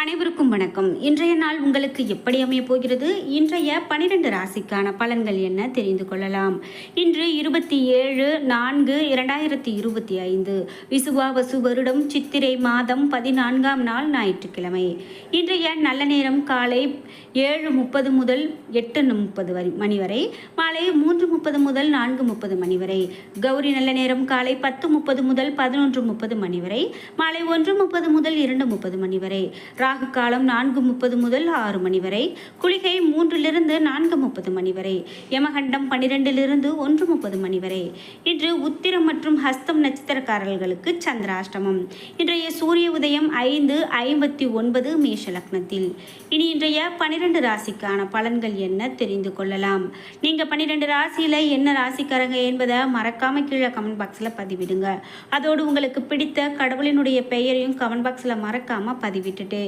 அனைவருக்கும் வணக்கம். இன்றைய நாள் உங்களுக்கு எப்படி அமைய போகிறது? இன்றைய பனிரெண்டு ராசிக்கான பலன்கள் என்ன? தெரிந்து கொள்ளலாம். இன்று இருபத்தி ஏழு நான்கு இரண்டாயிரத்தி இருபத்தி ஐந்து. விசுவாவசு வருடம் சித்திரை மாதம் பதினான்காம் நாள் ஞாயிற்றுக்கிழமை. இன்றைய நல்ல நேரம் காலை ஏழு முப்பது முதல் எட்டு முப்பது வரை மணி வரை மாலை மூன்று முப்பது முதல் நான்கு முப்பது மணி வரை கௌரி நல்ல நேரம் காலை பத்து முப்பது முதல் பதினொன்று முப்பது மணி வரை மாலை ஒன்று முப்பது முதல் இரண்டு முப்பது மணி வரை ராகு காலம் நான்கு முப்பது முதல் ஆறு மணி வரை குளிகை மூன்றிலிருந்து நான்கு முப்பது மணி வரை யமகண்டம் பன்னிரெண்டிலிருந்து ஒன்று முப்பது மணி வரை. இன்று உத்திரம் மற்றும் ஹஸ்தம் நட்சத்திரக்காரர்களுக்கு சந்திராஷ்டமம். இன்றைய சூரிய உதயம் ஐந்து ஐம்பத்தி ஒன்பது மேஷ லக்னத்தில். இனி இன்றைய பனிரெண்டு ராசிக்கான பலன்கள் என்ன தெரிந்து கொள்ளலாம். நீங்க பன்னிரெண்டு ராசியில என்ன ராசிக்காரங்க என்பதை மறக்காம கீழே கமெண்ட் பாக்ஸ்ல பதிவிடுங்க. அதோடு உங்களுக்கு பிடித்த கடவுளினுடைய பெயரையும் கமெண்ட் பாக்ஸ்ல மறக்காம பதிவிட்டுட்டு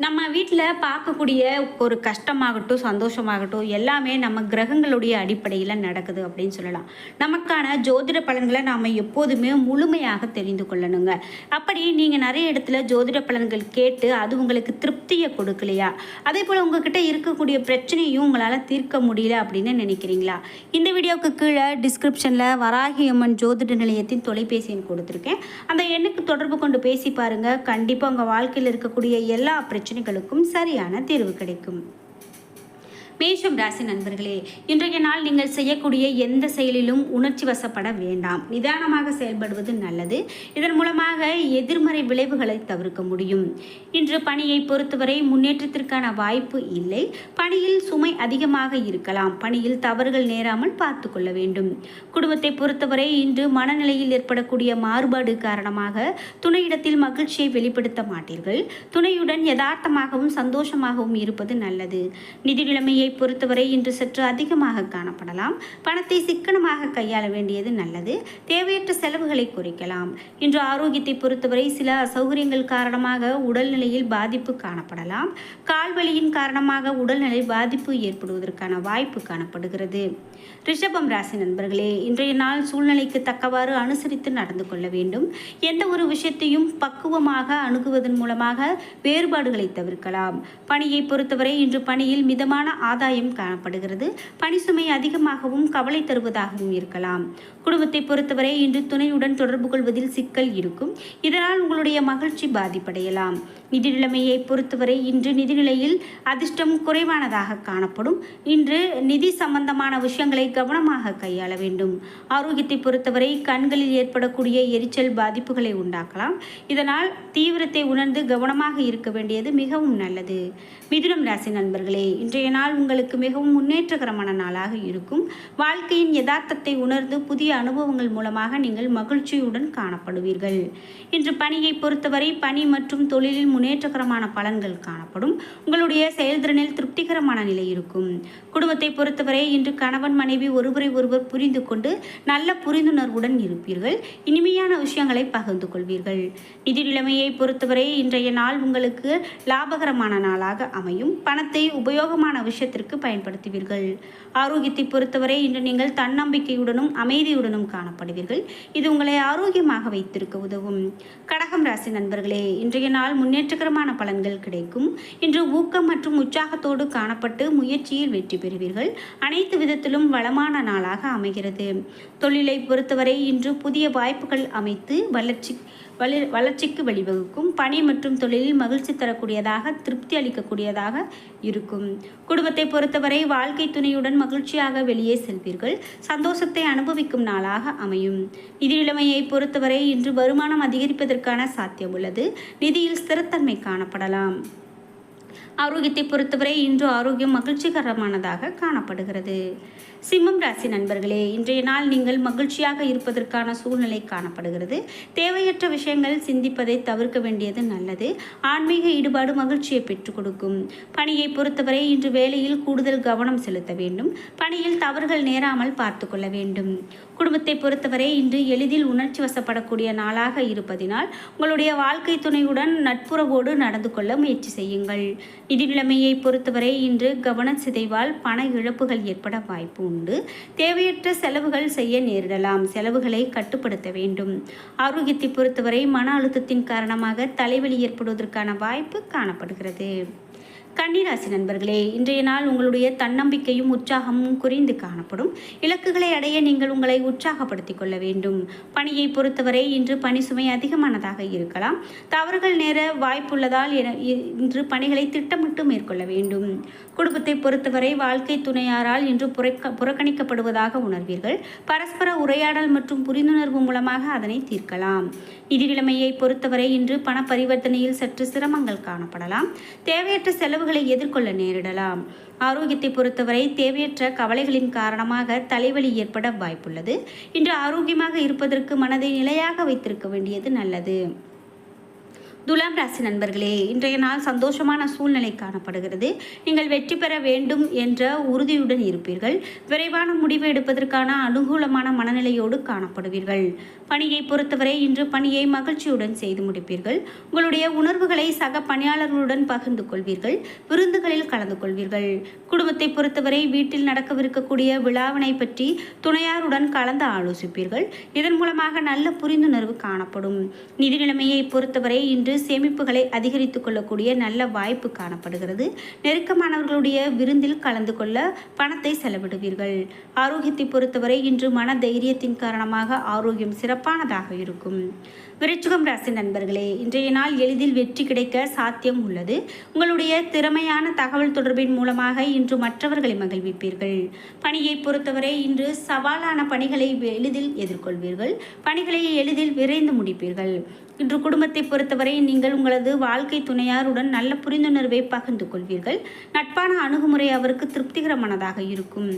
நம்ம வீட்டில் பார்க்கக்கூடிய ஒரு கஷ்டமாகட்டும் சந்தோஷமாகட்டும் எல்லாமே நம்ம கிரகங்களுடைய அடிப்படையில் நடக்குது அப்படின்னு சொல்லலாம். நமக்கான ஜோதிட பலன்களை நாம் எப்போதுமே முழுமையாக தெரிந்து கொள்ளணுங்க. அப்படி நீங்கள் நிறைய இடத்துல ஜோதிட பலன்கள் கேட்டு அது உங்களுக்கு திருப்தியை கொடுக்கலையா? அதே போல் உங்ககிட்ட இருக்கக்கூடிய பிரச்சனையும் உங்களால் தீர்க்க முடியல அப்படின்னு நினைக்கிறீங்களா? இந்த வீடியோவுக்கு கீழே டிஸ்கிரிப்ஷனில் வராகி அம்மன் ஜோதிட நிலையத்தின் தொலைபேசி எண் கொடுத்துருக்கேன். அந்த எண்ணுக்கு தொடர்பு கொண்டு பேசி பாருங்கள் கண்டிப்பாக உங்கள் வாழ்க்கையில் இருக்கக்கூடிய எல்லா பிரச்சனையும் பிரச்சனைகளுக்கும் சரியான தீர்வு கிடைக்கும். மேஷம் ராசி நண்பர்களே இன்றைய நாள் நீங்கள் செய்யக்கூடிய எந்த செயலிலும் உணர்ச்சி வசப்பட வேண்டாம். நிதானமாக செயல்படுவது நல்லது. இதன் மூலமாக எதிர்மறை விளைவுகளை தவிர்க்க முடியும். இன்று பணியை பொறுத்தவரை முன்னேற்றத்திற்கான வாய்ப்பு இல்லை. பணியில் சுமை அதிகமாக இருக்கலாம். பணியில் தவறுகள் நேராமல் பார்த்து கொள்ள வேண்டும். குடும்பத்தை பொறுத்தவரை இன்று மனநிலையில் ஏற்படக்கூடிய மாறுபாடு காரணமாக துணையிடத்தில் மகிழ்ச்சியை வெளிப்படுத்த மாட்டீர்கள். துணையுடன் யதார்த்தமாகவும் சந்தோஷமாகவும் இருப்பது நல்லது. நிதி நிலைமையை பொறுத்தவரை இன்று சற்று அதிகமாக காணப்படலாம். பணத்தை சிக்கனமாக கையாள வேண்டியது நல்லது. தேவையற்ற செலவுகளை குறைக்கலாம். இன்று ஆரோக்கியத்தை பொறுத்தவரை சில அசௌகரியங்கள் காரணமாக உடல்நிலையில் பாதிப்பு காணப்படலாம். கால்வலியின் காரணமாக உடல்நிலை பாதிப்பு ஏற்படுவதற்கான வாய்ப்பு காணப்படுகிறது. ரிஷபம் ராசி நண்பர்களே இன்றைய நாள் சூழ்நிலைக்கு தக்கவாறு அனுசரித்து நடந்து கொள்ள வேண்டும். எந்த ஒரு விஷயத்தையும் பக்குவமாக அணுகுவதன் மூலமாக வேறுபாடுகளை தவிர்க்கலாம். பணியை பொறுத்தவரை இன்று பணியில் மிதமான ஆதாயம் காணப்படுகிறது. பணிசுமை அதிகமாகவும் கவலை தருவதாகவும் இருக்கலாம். குடும்பத்தை பொறுத்தவரை இன்று துணையுடன் தொடர்பு கொள்வதில் சிக்கல் இருக்கும். இதனால் உங்களுடைய மகிழ்ச்சி பாதிப்படையலாம். நிதி நிலைமையை பொறுத்தவரை இன்று நிதிநிலையில் அதிர்ஷ்டம் குறைவானதாக காணப்படும். இன்று நிதி சம்பந்தமான விஷயங்களை கவனமாக கையாள வேண்டும். ஆரோக்கியத்தை பொறுத்தவரை கண்களில் ஏற்படக்கூடிய எரிச்சல் பாதிப்புகளை உண்டாக்கலாம். இதனால் தீவிரத்தை உணர்ந்து கவனமாக இருக்க வேண்டியது மிகவும் நல்லது. மிதுனம் ராசி நண்பர்களே இன்றைய நாள் உங்களுக்கு மிகவும் முன்னேற்றகரமான நாளாக இருக்கும். வாழ்க்கையின் யதார்த்தத்தை உணர்ந்து புதிய அனுபவங்கள் மூலமாக நீங்கள் மகிழ்ச்சியுடன் காணப்படுவீர்கள். இன்று பணியை பொறுத்தவரை பணி மற்றும் தொழிலில் முன்னேற்றகரமான பலன்கள் காணப்படும். உங்களுடைய செயல்திறனில் திருப்திகரமான நிலை இருக்கும். குடும்பத்தை பொறுத்தவரை இன்று கணவன் மனைவி ஒருவரை ஒருவர் புரிந்து கொண்டு நல்ல புரிந்துணர்வுடன் இருப்பீர்கள். இனிமையான விஷயங்களை பகிர்ந்து கொள்வீர்கள். நிதி நிலைமையை பொறுத்தவரை இன்றைய நாள் உங்களுக்கு லாபகரமான நாளாக அமையும். பணத்தை உபயோகமான விஷயத்திற்கு பயன்படுத்துவீர்கள். ஆரோக்கியத்தை பொறுத்தவரை இன்று நீங்கள் தன்னம்பிக்கையுடனும் அமைதியுடனும் காணப்படுவீர்கள். இது உங்களை ஆரோக்கியமாக வைத்திருக்க உதவும். கடகம் ராசி நண்பர்களே இன்றைய நாள் முன்னேற்றகரமான பலன்கள் கிடைக்கும். இன்று ஊக்கம் மற்றும் உற்சாகத்தோடு காணப்பட்டு முயற்சியில் வெற்றி பெறுவீர்கள். அனைத்து விதத்திலும் வளமான நாளாக அமைகிறது. தொழிலை பொறுத்தவரை இன்று புதிய வாய்ப்புகள் அமைத்து வளர்ச்சி வளி வளர்ச்சிக்கு வழிவகுக்கும். பணி மற்றும் தொழிலில் மகிழ்ச்சி தரக்கூடியதாக திருப்தி அளிக்கக்கூடியதாக இருக்கும். குடும்பத்தை பொறுத்தவரை வாழ்க்கை துணையுடன் மகிழ்ச்சியாக வெளியே செல்வீர்கள். சந்தோஷத்தை அனுபவிக்கும் நாளாக அமையும். நிதி நிலைமையை பொறுத்தவரை இன்று வருமானம் அதிகரிப்பதற்கான சாத்தியம் உள்ளது. நிதியில் ஸ்திரத்தன்மை காணப்படலாம். ஆரோக்கியத்தை பொறுத்தவரை இன்று ஆரோக்கியம் மகிழ்ச்சிகரமானதாக காணப்படுகிறது. சிம்மம் ராசி நண்பர்களே இன்றைய நாள் நீங்கள் மகிழ்ச்சியாக இருப்பதற்கான சூழ்நிலை காணப்படுகிறது. தேவையற்ற விஷயங்கள் சிந்திப்பதை தவிர்க்க வேண்டியது நல்லது. ஆன்மீக ஈடுபாடு மகிழ்ச்சியை பெற்றுக் கொடுக்கும். பணியை பொறுத்தவரை இன்று வேலையில் கூடுதல் கவனம் செலுத்த வேண்டும். பணியில் தவறுகள் நேராமல் பார்த்து கொள்ள வேண்டும். குடும்பத்தை பொறுத்தவரை இன்று எளிதில் உணர்ச்சி வசப்படக்கூடிய நாளாக இருப்பதினால் உங்களுடைய வாழ்க்கை துணையுடன் நட்புறவோடு நடந்து கொள்ள முயற்சி செய்யுங்கள். நிதி நிலைமையை பொறுத்தவரை இன்று கவன சிதைவால் பண இழப்புகள் ஏற்பட வாய்ப்பு உண்டு. தேவையற்ற செலவுகள் செய்ய நேரிடலாம். செலவுகளை கட்டுப்படுத்த வேண்டும். ஆரோக்கியத்தை பொறுத்தவரை மன அழுத்தத்தின் காரணமாக தலைவலி ஏற்படுவதற்கான வாய்ப்பு காணப்படுகிறது. கன்னிராசி நண்பர்களே இன்றைய நாள் உங்களுடைய தன்னம்பிக்கையும் உற்சாகமும் குறைந்து காணப்படும். இலக்குகளை அடைய நீங்கள் உங்களை உற்சாகப்படுத்திக் கொள்ள வேண்டும். பணியை பொறுத்தவரை இன்று பணி சுமை அதிகமானதாக இருக்கலாம். தவறுகள் நேர வாய்ப்புள்ளதால் என- இ- இன்று பணிகளை திட்டமிட்டு மேற்கொள்ள வேண்டும். குடும்பத்தை பொறுத்தவரை வாழ்க்கை துணையாரால் இன்று புறக்க புறக்கணிக்கப்படுவதாக உணர்வீர்கள். பரஸ்பர உரையாடல் மற்றும் புரிந்துணர்வு மூலமாக அதனை தீர்க்கலாம். நிதி நிலைமையை பொறுத்தவரை இன்று பண பரிவர்த்தனையில் சற்று சிரமங்கள் காணப்படலாம். தேவையற்ற செலவு செலவுகளை எதிர்கொள்ள நேரிடலாம். ஆரோக்கியத்தை பொறுத்தவரை தேவையற்ற கவலைகளின் காரணமாக தலைவலி ஏற்பட வாய்ப்புள்ளது. இன்று ஆரோக்கியமாக இருப்பதற்கு மனதை நிலையாக வைத்திருக்க வேண்டியது நல்லது. துலாம் ராசி நண்பர்களே இன்றைய நாள் சந்தோஷமான சூழ்நிலை காணப்படுகிறது. நீங்கள் வெற்றி பெற வேண்டும் என்ற உறுதியுடன் இருப்பீர்கள். விரைவான முடிவு எடுப்பதற்கான அனுகூலமான மனநிலையோடு காணப்படுவீர்கள். பணியை பொறுத்தவரை இன்று பணியை மகிழ்ச்சியுடன் செய்து முடிப்பீர்கள். உங்களுடைய உணர்வுகளை சக பணியாளர்களுடன் பகிர்ந்து கொள்வீர்கள். விருந்துகளில் கலந்து கொள்வீர்கள். குடும்பத்தை பொறுத்தவரை வீட்டில் நடக்கவிருக்கக்கூடிய விழாவினை பற்றி துணையாருடன் கலந்து ஆலோசிப்பீர்கள். இதன் மூலமாக நல்ல புரிந்துணர்வு காணப்படும். நிதி நிலைமையை பொறுத்தவரை இன்று சேமிப்புகளை அதிகரித்து கொள்ளக்கூடிய நல்ல வாய்ப்பு காணப்படுகிறது. நெருக்கமானவர்களுடைய விருந்தில் கலந்து கொள்ள பணத்தை செலவிடுவீர்கள். ஆரோக்கியத்தை பொறுத்தவரை இன்று மன தைரியத்தின் காரணமாக ஆரோக்கியம் சிறப்பானதாக இருக்கும். விருச்சிகம் ராசி நண்பர்களே இன்றைய நாள் எளிதில் வெற்றி கிடைக்க சாத்தியம் உள்ளது. உங்களுடைய திறமையான தகவல் தொடர்பின் மூலமாக இன்று மற்றவர்களை மகிழ்விப்பீர்கள். பணியை பொறுத்தவரை இன்று சவாலான பணிகளை எளிதில் எதிர்கொள்வீர்கள். பணிகளை எளிதில் விரைந்து முடிப்பீர்கள். இன்று குடும்பத்தை பொறுத்தவரை நீங்கள் உங்களது வாழ்க்கை துணையாருடன் நல்ல புரிந்துணர்வை பகிர்ந்து கொள்வீர்கள். நட்பான அணுகுமுறை அவருக்கு திருப்திகரமானதாக இருக்கும்.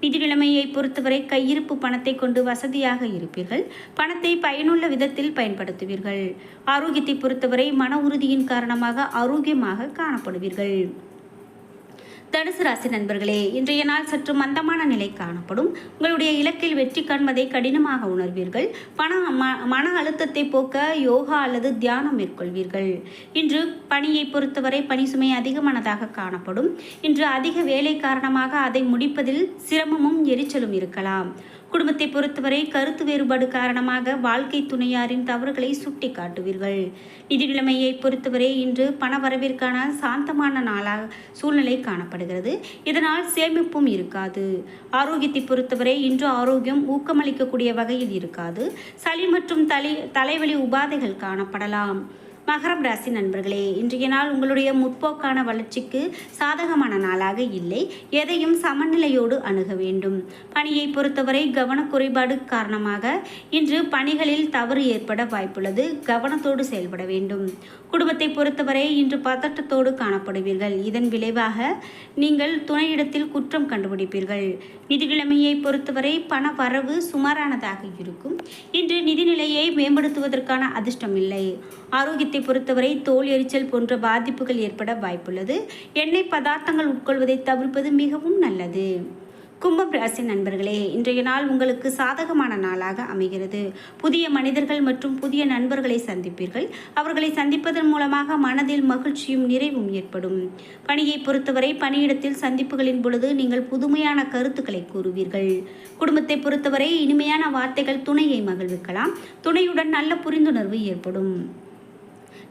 நிதி நிலைமையை பொறுத்தவரை கையிருப்பு பணத்தை கொண்டு வசதியாக இருப்பீர்கள். பணத்தை பயனுள்ள விதத்தில் பயன்படுத்துவீர்கள். ஆரோக்கியத்தை பொறுத்தவரை மன உறுதியின் காரணமாக ஆரோக்கியமாக காணப்படுவீர்கள். தனுசு ராசி நண்பர்களே இன்றைய நாள் சற்று மந்தமான நிலை காணப்படும். உங்களுடைய இலக்கில் வெற்றி காண்பதை கடினமாக உணர்வீர்கள். பண ம- மன அழுத்தத்தை போக்க யோகா அல்லது தியானம் மேற்கொள்வீர்கள். இன்று பணியை பொறுத்தவரை பணி சுமை அதிகமானதாக காணப்படும். இன்று அதிக வேலை காரணமாக அதை முடிப்பதில் சிரமமும் எரிச்சலும் இருக்கலாம். குடும்பத்தை பொறுத்தவரை கருத்து வேறுபாடு காரணமாக வாழ்க்கை துணையாரின் தவறுகளை சுட்டி காட்டுவீர்கள் நிதி நிலைமையை பொறுத்தவரை இன்று பண வரவிற்கான சாந்தமான நாளாக சூழ்நிலை காணப்படுகிறது. இதனால் சேமிப்பும் இருக்காது. ஆரோக்கியத்தை பொறுத்தவரை இன்று ஆரோக்கியம் ஊக்கமளிக்கக்கூடிய வகையில் இருக்காது. சளி மற்றும் தலை தலைவலி உபாதைகள் காணப்படலாம். மகரம் ராசி நண்பர்களே இன்றைய நாள் உங்களுடைய முற்போக்கான வளர்ச்சிக்கு சாதகமான நாளாக இல்லை. எதையும் சமநிலையோடு அணுக வேண்டும். பணியை பொறுத்தவரை கவனக்குறைபாடு காரணமாக இன்று பணிகளில் தவறு ஏற்பட வாய்ப்புள்ளது. கவனத்தோடு செயல்பட வேண்டும். குடும்பத்தை பொறுத்தவரை இன்று பதட்டத்தோடு காணப்படுவீர்கள். இதன் விளைவாக நீங்கள் துணையிடத்தில் குற்றம் கண்டுபிடிப்பீர்கள். நிதிக்கிழமையை பொறுத்தவரை பண வரவு சுமாரானதாக இருக்கும். இன்று நிதிநிலையை மேம்படுத்துவதற்கான அதிர்ஷ்டம் இல்லை. ஆரோக்கியத்தை பொறுத்தவரை தோல் எரிச்சல் போன்ற பாதிப்புகள் ஏற்பட வாய்ப்புள்ளது. எண்ணெய் பதார்த்தங்கள் உட்கொள்வதை தவிர்ப்பது மிகவும் நல்லது. கும்பம் ராசி நண்பர்களே இன்றைய நாள் உங்களுக்கு சாதகமான நாளாக அமைகிறது. புதிய மனிதர்கள் மற்றும் புதிய நண்பர்களை சந்திப்பீர்கள். அவர்களை சந்திப்பதன் மூலமாக மனதில் மகிழ்ச்சியும் நிறைவும் ஏற்படும். பணியை பொறுத்தவரை பணியிடத்தில் சந்திப்புகளின் பொழுது நீங்கள் புதுமையான கருத்துக்களை கூறுவீர்கள். குடும்பத்தை பொறுத்தவரை இனிமையான வார்த்தைகள் துணையை மகிழ்விக்கலாம். துணையுடன் நல்ல புரிந்துணர்வு ஏற்படும்.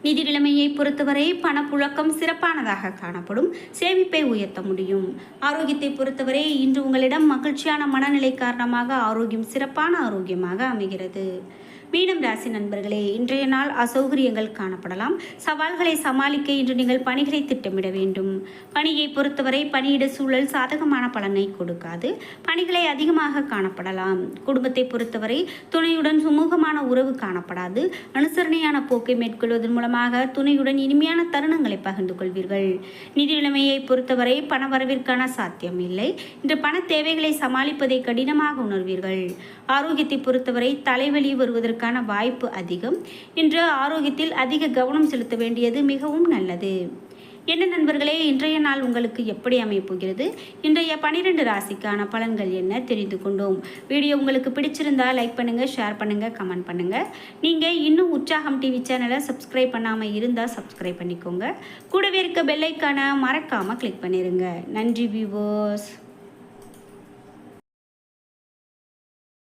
நிதி நிலைமையை பொறுத்தவரை பணப்புழக்கம் சிறப்பானதாக காணப்படும். சேமிப்பை உயர்த்த முடியும். ஆரோக்கியத்தை பொறுத்தவரை இன்று உங்களிடம் மகிழ்ச்சியான மனநிலை காரணமாக ஆரோக்கியம் சிறப்பான ஆரோக்கியமாக அமைகிறது. மீனம் ராசி நண்பர்களே இன்றைய நாள் அசௌகரியங்கள் காணப்படலாம். சவால்களை சமாளிக்க இன்று நீங்கள் பணிகளை திட்டமிட வேண்டும். பணியை பொறுத்தவரை பணியிட சூழல் சாதகமான பலனை கொடுக்காது. பணிகளை அதிகமாக காணப்படலாம். குடும்பத்தை பொறுத்தவரை துணையுடன் சுமூகமான உறவு காணப்படாது. அனுசரணையான போக்கை மேற்கொள்வதன் மூலமாக துணையுடன் இனிமையான தருணங்களை பகிர்ந்து கொள்வீர்கள். நிதி நிலைமையை பொறுத்தவரை பண வரவிற்கான சாத்தியம் இல்லை. இன்று பண தேவைகளை சமாளிப்பதை கடினமாக உணர்வீர்கள். ஆரோக்கியத்தை பொறுத்தவரை தலைவலி வருவதற்கு வருவதற்கான வாய்ப்பு அதிகம். இன்று ஆரோக்கியத்தில் அதிக கவனம் செலுத்த வேண்டியது மிகவும் நல்லது. என்ன நண்பர்களே இன்றைய நாள் உங்களுக்கு எப்படி அமையப்போகிறது இன்றைய பனிரெண்டு ராசிக்கான பலன்கள் என்ன தெரிந்து கொண்டோம். வீடியோ உங்களுக்கு பிடிச்சிருந்தா லைக் பண்ணுங்கள் ஷேர் பண்ணுங்கள் கமெண்ட் பண்ணுங்கள் நீங்கள் இன்னும் உற்சாகம் டிவி சேனலை சப்ஸ்கிரைப் பண்ணாமல் இருந்தால் சப்ஸ்கிரைப் பண்ணிக்கோங்க. கூடவே இருக்க பெல்லைக்கான மறக்காமல் கிளிக் பண்ணிடுங்க நன்றி வியூவர்ஸ்